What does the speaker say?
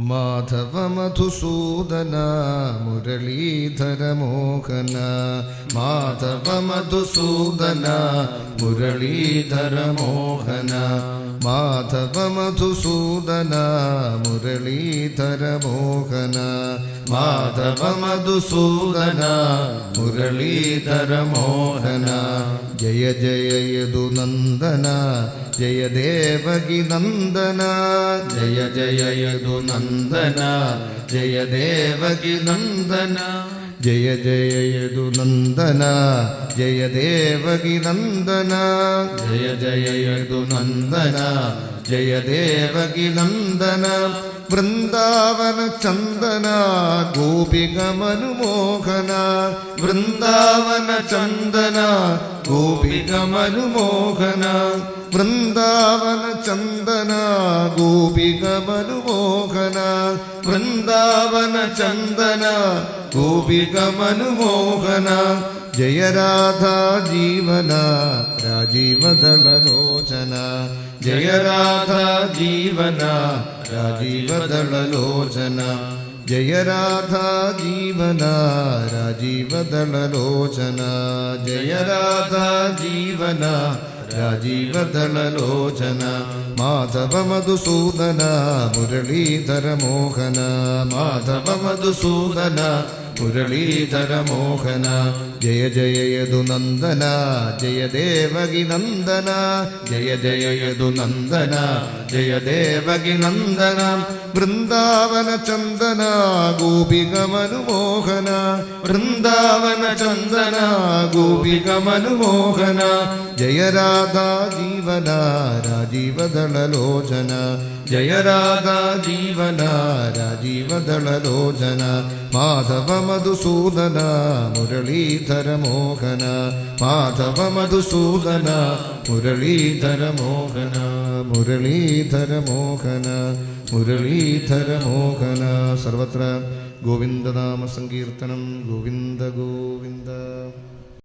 മാധവ മധുസൂദന മുരളീധര മോഹന. മാധവ മധുസൂദന മുരളീധര മോഹന. മാധവ മധുസൂദന മുരളീധര മോഹന ജയ ജയ യദുനന്ദന ജയ ദേവകി നന്ദന. ജയ ജയ യദുനന്ദന ജയ ദേവകി നന്ദന. ജയ ജയ യദുനന്ദന ജയ ദേവകി നന്ദന. ജയ ജയ യദുനന്ദന ജയ ദേവകി നന്ദന വൃന്ദാവന ചന്ദന ഗോപിക മനുമോഹന വൃന്ദാവന ചന്ദന ഗോപിക മനുമോഹന വൃന്ദാവന ചന്ദന ഗോപിക മനുമോഹന വൃന്ദാവന ചന്ദന ഗോപിക മനുമോഹന ജയരാധ ജീവന രാജീവദളലോചന ജയ राधा ജീവന രാജീവദളലോചന ജയ രാധാ ജീവന രാജീവദളലോചന ജയ രാധാ ജീവന രാജീവദളലോചന മാധവ മധുസൂദന മുരളീധര മോഹന മാധവ മധുസൂദന മുരളീധര മോഹന ജയ ജയ യദു നന്ദന. ജയ ദേവകി നന്ദന. ജയ ജയ യദു നന്ദന. ജയ ദേവകി നന്ദന. വൃന്ദാവന ചന്ദന. ഗോപികമനുമോഹന വൃന്ദാവന ചന്ദന. ഗോപികമനുമോഹന ജയ രാധാ ജീവന. രാജീവദളലോചന. ജയ രാധാ ജീവന. രാജീവദളലോചന. മാധവ മധുസൂദന മുരളീധര മോഹന. മാധവ മധുസൂദന മുരളീധര മോഹന. മുരളീധര മോഹന മുരളീധര മോഹന. സർവത്ര ഗോവിന്ദനാമ സങ്കീർത്തനം. ഗോവിന്ദ ഗോവിന്ദ.